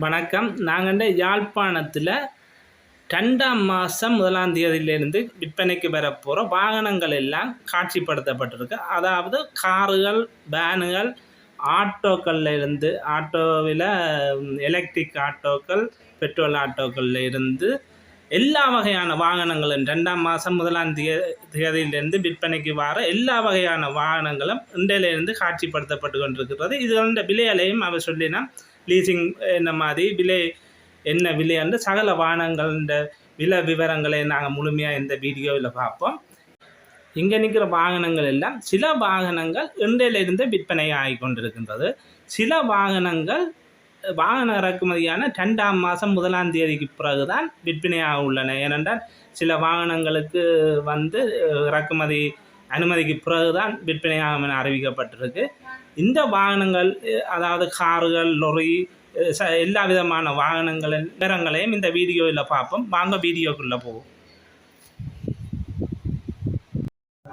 வணக்கம். நாங்கள் யாழ்ப்பாணத்தில் ரெண்டாம் மாதம் முதலாம் தேதியிலிருந்து விற்பனைக்கு வரப்போகிற வாகனங்கள் எல்லாம் காட்சிப்படுத்தப்பட்டிருக்கு. அதாவது காருகள் வேனுகள் ஆட்டோக்களில் இருந்து ஆட்டோவில் எலக்ட்ரிக் ஆட்டோக்கள் பெட்ரோல் ஆட்டோக்களில் இருந்து எல்லா வகையான வாகனங்களும் ரெண்டாம் மாதம் முதலாம் தே தேதியிலிருந்து விற்பனைக்கு வர எல்லா வகையான வாகனங்களும் இன்றையிலிருந்து காட்சிப்படுத்தப்பட்டு கொண்டிருக்கிறது. இதுகளோட விலைகளையும் அவர் சொல்லினா ப்ளீசிங் என்ன மாதிரி விலை என்ன விலை என்று சகல வாகனங்கள்ன்ற விலை விவரங்களை நாங்கள் முழுமையாக இந்த வீடியோவில் பார்ப்போம். இங்கே நிற்கிற வாகனங்கள் எல்லாம் சில வாகனங்கள் இன்றையிலிருந்து விற்பனை ஆகி கொண்டிருக்கின்றது. சில வாகனங்கள் வாகன இறக்குமதியான ரெண்டாம் மாதம் முதலாம் தேதிக்கு பிறகு தான் விற்பனையாக உள்ளன. ஏனென்றால் சில வாகனங்களுக்கு வந்து இறக்குமதி அனுமதிக்கு பிறகு தான் விற்பனையாகும் என அறிவிக்கப்பட்டிருக்கு. இந்த வாகனங்கள் அதாவது கார்கள் லொரி ச எல்லா விதமான வாகனங்களின் விவரங்களையும் இந்த வீடியோவில் பார்ப்போம். வாங்க வீடியோக்குள்ளே போவோம்.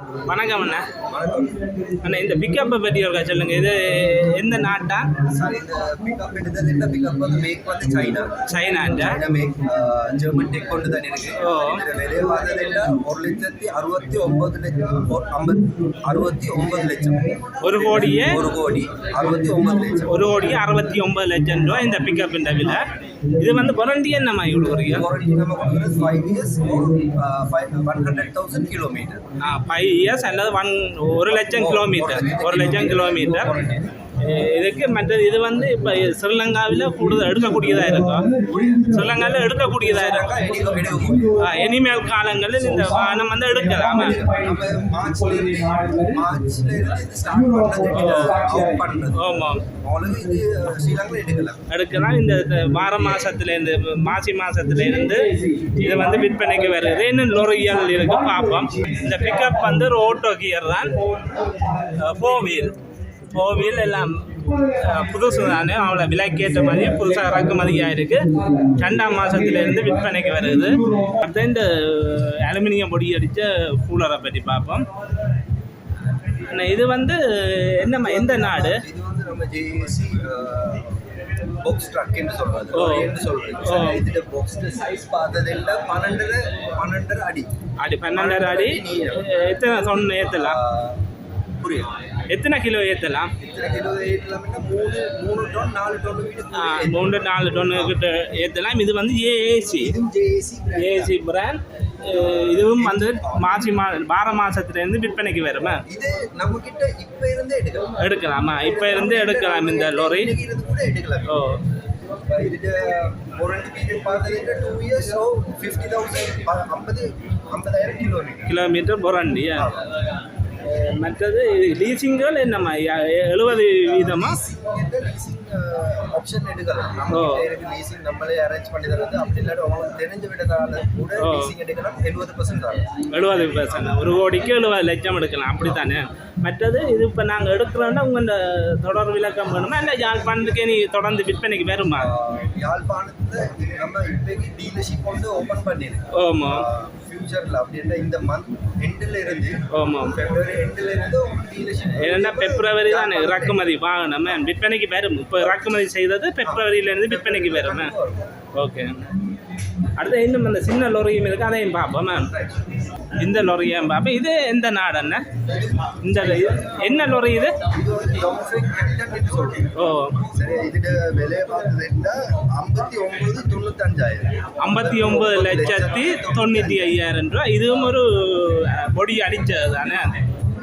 வணக்கம் அண்ணா. அண்ணா இந்த பிக்கப்பை பற்றி ஒரு சொல்லுங்க. இது எந்த நாட்டா? சார் இந்த பிக்கப் எடுத்தது என்ன பிக்கப் வந்து மேக் வந்து சைனா. சைனாண்டா சைனா மேக் ஜெர்மன் டெக் கொண்டு தான் இருக்கு. ஓ. விலையை பார்த்தது என்ன ஒரு லட்சத்தி அறுபத்தி ஒன்பது லட்சம். ஐம்பத் அறுபத்தி ஒன்பது லட்சம். ஒரு கோடியே? ஒரு கோடி. அறுபத்தி ஒன்பது லட்சம். ஒரு கோடி அறுபத்தி ஒன்பது லட்சம் ரூபா இந்த பிக்கப்பின் விலை. இது வந்து வாரண்டி என்னம்மா கொடுக்குறீங்க? வாரண்டி நம்ம கொடுக்குறது five years five one hundred thousand kilometre five years அல்லது ஒன் ஒரு லட்சம் கிலோமீட்டர் ஒரு லட்சம் கிலோமீட்டர் அஹ் இதுக்கு மற்றது இது வந்து இப்போ ஸ்ரீலங்காவில் கூடுதல் எடுக்கக்கூடியதாக இருக்கும் ஸ்ரீலங்காவில் எடுக்கக்கூடியதாக இருக்கும் இனிமேல் காலங்களில் இந்த வாகனம் வந்து எடுக்கலாம். ஆமாம் எடுக்கலாம். இந்த வார மாதத்துலேருந்து மாசி மாதத்துலேருந்து இது வந்து விற்பனைக்கு வருது இன்னும் லொரியல் இருக்கு பார்ப்போம் இந்த பிக்கப் வந்து ஒரு ஓட்டோ கியர் தான். ஃபோர் வீல் ஃபோர் வீல் எல்லாம் புதுசு தானே அவளை விலைக்கேற்ற மாதிரி புதுசாக இறக்குமதியாக இருக்குது ரெண்டாம் மாதத்துலேருந்து விற்பனைக்கு வருது. அடுத்து இந்த அலுமினியம் பொடி அடித்த கூலரை பற்றி பார்ப்போம். இது வந்து என்னம்மா எந்த நாடு? பாக்ஸ் ட்ரக் என்று சொல்றது. ஓ. என்று சொல்றது. இதுல பாக்ஸ் சைஸ் பார்த்ததில்ல. பன்னெண்டரை பன்னெண்டரை அடி. அடி பன்னெண்டரை அடி. எத்தனை சொன்ன ஏற்றலாம் ஆஹ், புரியுது எத்தனை கிலோ ஏற்றலாம்? மூணு நாலு டொன்னு கிட்ட ஏற்றலாம். இது வந்து ஏஏசி ஏஏசி பிராண்ட் இதுவும் வந்து மாசி மா வார மாதத்துலேருந்து விற்பனைக்கு வருமா? எடுக்கலாம். இப்போ இருந்து எடுக்கலாம் இந்த லொரி ஓ. கிலோமீட்டர் புரண்டியா? மற்றது லீசிங்கள் என்னம்மா? எழுபது வீதமா? ஆப்ஷன் எடுக்கலாம் ஓ. லீசிங் நம்மளே அரேஞ்ச் பண்ணி தரது அப்படி இல்லாட்டி அவங்களுக்கு தெரிஞ்சு கூட. லீசிங் எடுக்கலாம். எழுபது பர்சன்ட் தரலாம் எழுபது பர்சன்ட் ஒரு கோடிக்கு எழுபது லட்சம் எடுக்கலாம். அப்படி தானே மற்றது இது இப்போ நாங்கள் எடுக்கிறோன்னா உங்கள் இந்த தொடர் விளக்கம் வேணுமா? இல்லை யாழ்ப்பாணத்துக்கே நீ தொடர்ந்து விற்பனைக்கு வருமா? யாழ்ப்பாணத்துல நம்ம இப்போதைக்கு டீலர்ஷிப் வந்து ஓபன் பண்ணிருக்கு ஆமாம் ஃபியூச்சர்ல அப்படின்னா இந்த மந்த் எண்டில் இருந்து ஆமாம் பிப்ரவரி எண்டில் இருந்து ஏன்னா பிப்ரவரி தான் இறக்குமதி வாங்கணும் விற்பனைக்கு வரும். இப்போ இறக்குமதி செய்தது பிப்ரவரியிலேருந்து விற்பனைக்கு வரும் ஓகே அடுத்து இன்னும் அந்த சின்ன லொரியும் இருக்கு அதையும் பார்ப்போம் மேம் இந்த லொரியும் பார்ப்போம் இது எந்த நாடு அண்ணா? இந்த என்ன லொரி இது? ஓ. ஐம்பத்தி ஒன்பது லட்சத்தி தொண்ணூற்றி ஐயாயிரம் ரூபா. இதுவும் ஒரு பொடி அடித்தது தானே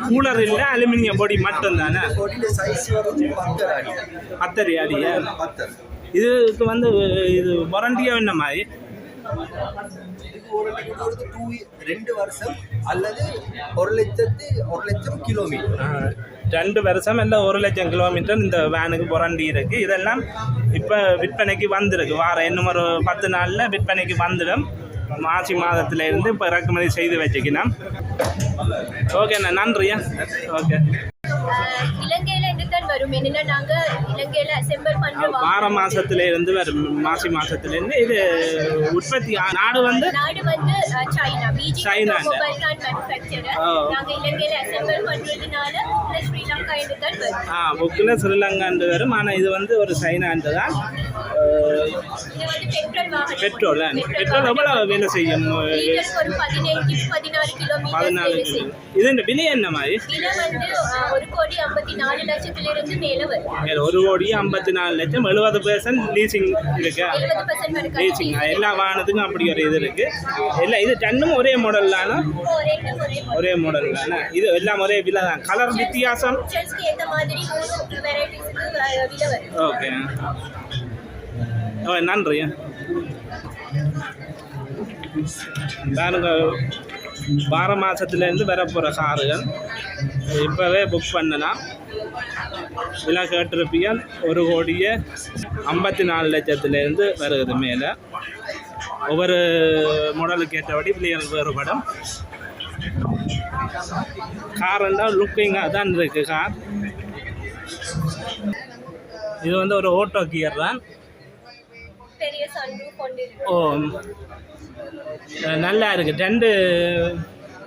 கூலர் இல்லை அலுமினியம் பொடி மட்டும் தானே? பத்தரை அடி பத்தரி. அடியா இதுக்கு வந்து இது வாரண்டியாக என்ன மாதிரி? ஒரு ஒரு டூ ரெண்டு வருஷம் அல்லது ஒரு லட்சத்து ஒரு லட்சம் கிலோமீட்டர் ரெண்டு வருஷம் இல்லை ஒரு லட்சம் கிலோமீட்டர் இந்த வேனுக்கு புரண்டி இருக்குது இதெல்லாம் இப்போ விற்பனைக்கு வந்திருக்கு. வார இன்னும் ஒரு பத்து நாளில் விற்பனைக்கு வந்துடும். மாசி மாதத்துலேருந்து இப்போ இறக்குமதி செய்து வச்சுக்கணும். ஓகேண்ணா நன்றியா? ஓகே. இலங்கையில இருந்து வரும். என்னன்னா நாங்க இலங்கையில அசெம்பிள் பண்ற வார மாசத்துல இருந்து வரும். மாசி மாசத்துல இருந்து இது உற்பத்தி நாடு வந்து? நாடு வந்து சைனா. பிஜி சைனா. மொபைல் கான் மேனுஃபேக்சரர். நாங்க இலங்கையில அசெம்பிள் பண்றதுனால இதுல ஸ்ரீலங்கா இருந்து தான் வரும். ஆ புக்கில் ஸ்ரீலங்காண்டு வரும். ஆனால் இது வந்து ஒரு தான் அஹ் இது வந்து பெட்ரோல் பெட்ரோல் எவ்வளவு வேலை செய்யும்? பதினாலு இது இந்த விலை என்ன மாதிரி? கோடி ஐம்பத்தி நாலு லட்சத்திலிருந்து மேல வரும் ஒரு கோடி ஐம்பத்தி நாலு லட்சம் எழுபது பெர்சன்ட் லீசிங் இருக்கா. லீசிங் எல்லா வாகனத்துக்கும் அப்படி ஒரு இது இருக்கு. எல்லாம் இது டன்னும் ஒரே மாடல்லானா ஒரே ஒரே மாடல் தானே? இது எல்லாம் ஒரே விலை தான். கலர் வித்தியாசம்? ஓகே நன்றி பாருங்க வார மாதத்துலேருந்து வரப்போகிற காருகள். இப்போவே புக் பண்ணலாம். விலை கேட்டிருப்பியால் ஒரு கோடியே ஐம்பத்தி நாலு லட்சத்துலேருந்து வருகிறது மேலே. ஒவ்வொரு மாடலுக்கு ஏற்றபடி விலைகள் வேறுபடும் கார் எல்லாம் லுக்கிங்காக தான் இருக்குது கார் இது வந்து ஒரு ஓட்டோ கியர் தான். ஓ நல்லா இருக்குது ரெண்டு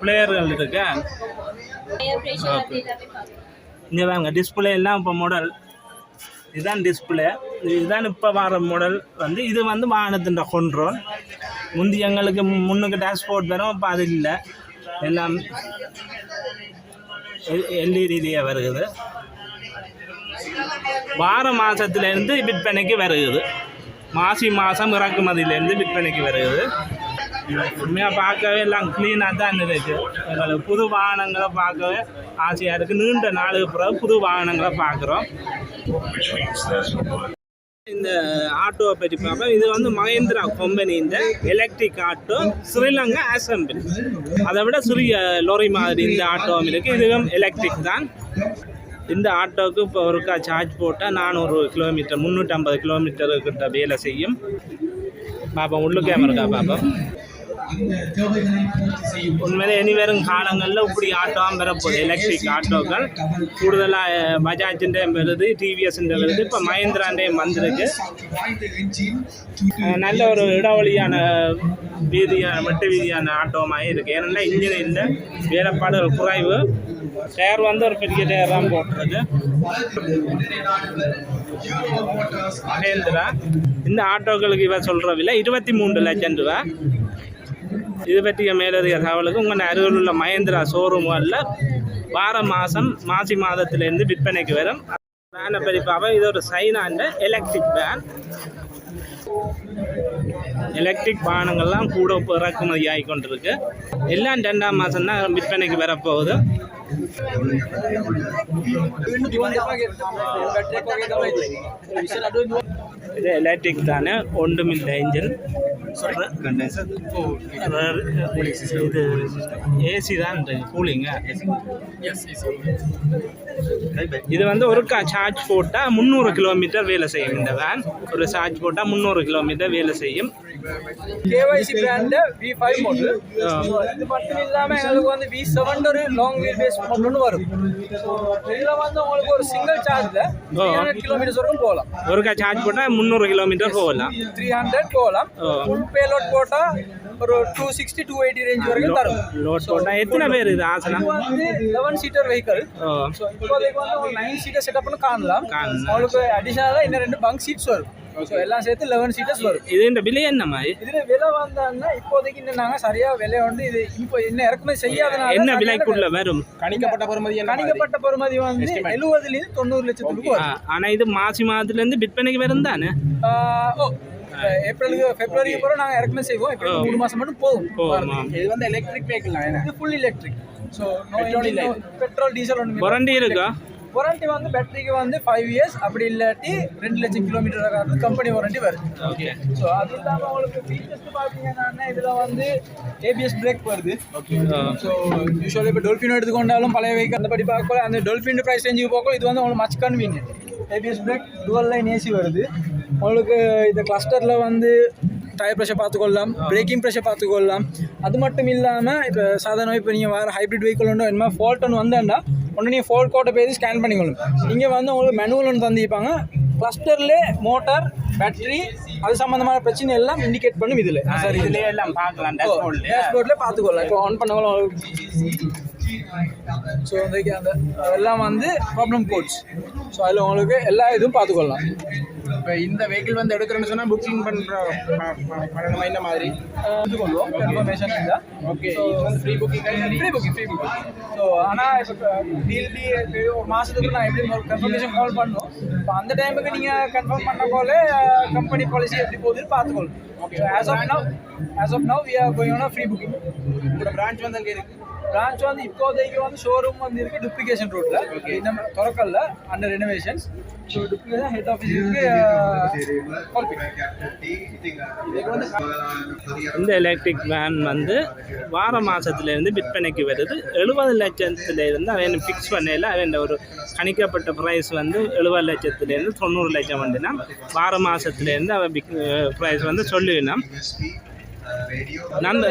பிளேயர்கள் இருக்கா. இங்கே வாங்க டிஸ்பிளே எல்லாம் இப்போ மாடல் இதுதான் டிஸ்பிளே இதுதான் இப்போ வர மாடல் வந்து இது வந்து வாகனத்தின் கொண்ட்ரோல் முந்தி எங்களுக்கு முன்னுக்கு டேஷ்போர்ட் வரும் இப்போ அது இல்லை. எல்லாம் எல்இடிலேயே வருகுது. வார மாதத்துலேருந்து விற்பனைக்கு வருகுது. மாசி மாதம் இறக்குமதியிலேருந்து விற்பனைக்கு வருகுது. உண்மையாக பார்க்கவே எல்லாம் க்ளீனாக தான் இருந்துச்சு எங்களுக்கு புது வாகனங்களை பார்க்கவே ஆசையாக இருக்குது நீண்ட நாளுக்கு பிறகு புது வாகனங்களை பார்க்குறோம் இந்த ஆட்டோவை பற்றி பார்ப்போம் இது வந்து மகேந்திரா கம்பெனியின் எலக்ட்ரிக் ஆட்டோ ஸ்ரீலங்கா அசம்பிள் அதை விட சிறிய லோரி மாதிரி இந்த ஆட்டோவும் இருக்குது இதுவும் எலக்ட்ரிக் தான் இந்த ஆட்டோவுக்கு இப்போ ஒருக்கா சார்ஜ் போட்டால் நானூறு கிலோமீட்டர் முந்நூற்றம்பது கிலோமீட்டருக்கிட்ட வேலை செய்யும் பார்ப்போம் உள்ளுக்கே இருக்கா பார்ப்போம் உண்மையிலே இனி வரும் காலங்களில் இப்படி ஆட்டோவும் பெறப்போகுது எலக்ட்ரிக் ஆட்டோக்கள். கூடுதலாக பஜாஜிൻ്റെ வருது டிவிஎஸ்ன்ற வருது. இப்போ மஹேந்திராண்டையும் வந்திருக்கு. நல்ல ஒரு இடவழியான வீதியான வெட்டு வீதியான ஆட்டோமாக இருக்குது ஏன்னா இன்ஜின் இல்லை வேலைப்பாடுகள் குறைவு. டயர் வந்து ஒரு பெரிய டயர் தான் போட்டுருக்கு மகேந்திரா இந்த ஆட்டோக்களுக்கு இவ சொல்கிற விலை இருபத்தி மூன்று லட்சம் ரூபா இது பற்றிய மேலதிக தகவலுக்கு உங்கள் அருகில் உள்ள மகேந்திரா ஷோரூம்களில் வார மாதம் மாசி மாதத்திலேருந்து விற்பனைக்கு வரும் வேனை பற்றி பார்ப்போம் இது ஒரு சைனாண்ட எலக்ட்ரிக் வேன் எலக்ட்ரிக் வாகனங்கள்லாம் கூட இப்போ இறக்குமதி ஆகி கொண்டிருக்கு எல்லாம் ரெண்டாம் மாதம் தான் விற்பனைக்கு வரப்போகுது இது எலக்ட்ரிக் தானே ஒன்றுமில்லை இன்ஜின் இது ஏசி தான் கூலிங்க இது வந்து ஒரு சார்ஜ் போட்டால் முந்நூறு கிலோமீட்டர் வேலை செய்யும் இந்த வேன் ஒரு சார்ஜ் போட்டால் முந்நூறு கிலோமீட்டர் வேலை செய்யும். KYC brand V five model இது மட்டும் இல்லாமல் எங்களுக்கு வந்து வி செவன் ஒரு லாங் வீல் பேஸ் மாடல்னு வரும். இதில் வந்து உங்களுக்கு ஒரு சிங்கிள் சார்ஜில் கிலோமீட்டர்ஸ் வரைக்கும் போகலாம். ஒருக்கா சார்ஜ் போட்டால் முந்நூறு கிலோமீட்டர் போகலாம் த்ரீ ஹண்ட்ரட் போகலாம் ஓ. ஃபுல் பேலோட் போட்டால் ஒரு two sixty two eighty range வரைக்கும் தரும் லோட் போட்டால் எத்தனை பேர் இது ஆசனம் இது வந்து eleven seater vehicle oh so இப்போதைக்கு வந்து ஒரு நைன் சீட்டர் செட்டப்னு காணலாம். உங்களுக்கு அடிஷனலாக இன்னும் ரெண்டு பங்க் சீட்ஸ் வரும் ஸோ எல்லாம் சேர்த்து லெவன் சீட்டர்ஸ் வரும். இது இந்த விலை என்ன மாதிரி இதுல விலை வந்தாங்கன்னா இப்போதைக்கு இன்னும் நாங்க சரியா விலை வந்து இது இப்போ என்ன இறக்குமதி செய்யாதனால என்ன விலைக்குள்ள வரும்? கணிக்கப்பட்ட பெறுமதி கணிக்கப்பட்ட பெறுமதி வந்து எழுபதுல இருந்து தொண்ணூறு லட்சத்துக்கு ஆ, வரும். ஆனா இது மாசி மாதத்துலேருந்து விற்பனைக்கு வரும் தானே? ஓ ஏப்ரலுக்கு பிப்ரவரிக்கு பிறகு நாங்க இறக்குமதி செய்வோம். இப்போ மூணு மாசம் மட்டும் போகும். போகுமா? இது வந்து எலக்ட்ரிக் வெஹிக்கிள் இது full electric so petrol diesel ஒன்று வாரண்டி இருக்கா? வாரண்டி வந்து பேட்டரிக்கு வந்து ஃபைவ் இயர்ஸ் அப்படி இல்லாட்டி ரெண்டு லட்சம் கிலோமீட்டர் கம்பெனி வாரண்டி வருது. ஓகே ஸோ அது இல்லாமல் உங்களுக்கு ஃபீச்சர்ஸ் பார்த்தீங்கன்னா இதில் வந்து ஏபிஎஸ் பிரேக் வருது. ஸோ யூஸ்வலி இப்போ டொல்ஃபின் எடுத்துக்கொண்டாலும் பழைய வெஹிக்கல் அந்த படி பார்க்கல அந்த டொல்ஃபின் ப்ரைஸ் ரேஞ்சுக்கு போகல இது வந்து உங்களுக்கு much convenient ABS brake dual line AC வருது. உங்களுக்கு இந்த கிளஸ்டரில் வந்து டயர் ப்ரெஷர் பார்த்துக்கொள்ளலாம் பிரேக்கிங் ப்ரெஷர் பார்த்துக்கொள்ளலாம். அது மட்டும் இல்லாமல் இப்போ சாதாரணமாக இப்போ நீங்கள் வேறு ஹைப்ரிட் வெஹிக்கிள் ஒன்று என்ன ஃபால்ட் ஒன்று வந்தேன்டா ஒன்று நீங்கள் ஃபால்ட் கோட்டை போய் ஸ்கேன் பண்ணிக்கொள்ளும். இங்கே வந்து உங்களுக்கு மெனுவல் ஒன்று தந்திருப்பாங்க. கிளஸ்டரில் மோட்டார் பேட்டரி அது சம்மந்தமான பிரச்சனை எல்லாம் இண்டிகேட் பண்ணும் இதில். சார் இதில் இதுலயே எல்லாம் பார்க்கலாம் டேஷ்போர்ட்ல பார்த்துக்கொள்ளலாம். இப்போ ஆன் பண்ணவங்களும் ஸோ அந்த அதெல்லாம் வந்து ப்ராப்ளம் கோட்ஸ் ஸோ அதில் உங்களுக்கு எல்லா இதுவும் பார்த்துக்கொள்ளலாம். இப்போ இந்த வெஹிக்கிள் வந்து எடுக்கிறேன்னு சொன்னால் புக்கிங் பண்ணுற பண்ணணுமா இந்த மாதிரி? எடுத்துக்கொள்வோம் கன்ஃபர்மேஷன் இருந்தால் ஓகே இது வந்து free booking free booking free booking so ஆனால் இப்போ டீல் டி ஒரு மாதத்துக்கு நான் எப்படி ஒரு கன்ஃபர்மேஷன் கால் பண்ணோம் இப்போ அந்த டைமுக்கு நீங்கள் கன்ஃபார்ம் பண்ண போல கம்பெனி பாலிசி எப்படி போகுதுன்னு பார்த்துக்கொள்ளும். Okay as of now as of now we are free booking உங்களோட பிரான்ச் வந்து அங்கே இருக்கு. பிரான்ச் வந்து இப்போதைக்கு வந்து ஷோரூம் வந்து இருக்கு டூப்ளிகேஷன் ரோட்ல இந்த திறக்கல under renovations so head office இருக்கு இந்த எலக்ட்ரிக் வேன் வந்து வார மாதத்துலேருந்து விற்பனைக்கு வருது. எழுபது லட்சத்துலேருந்து அவன் ஃபிக்ஸ் பண்ணல அவன் ஒரு கணிக்கப்பட்ட ப்ரைஸ் வந்து எழுபது லட்சத்துலேருந்து தொண்ணூறு லட்சம் வந்துனா வார மாதத்துலேருந்து அவன் ப்ரைஸ் வந்து சொல்லிடணும் நண்பர்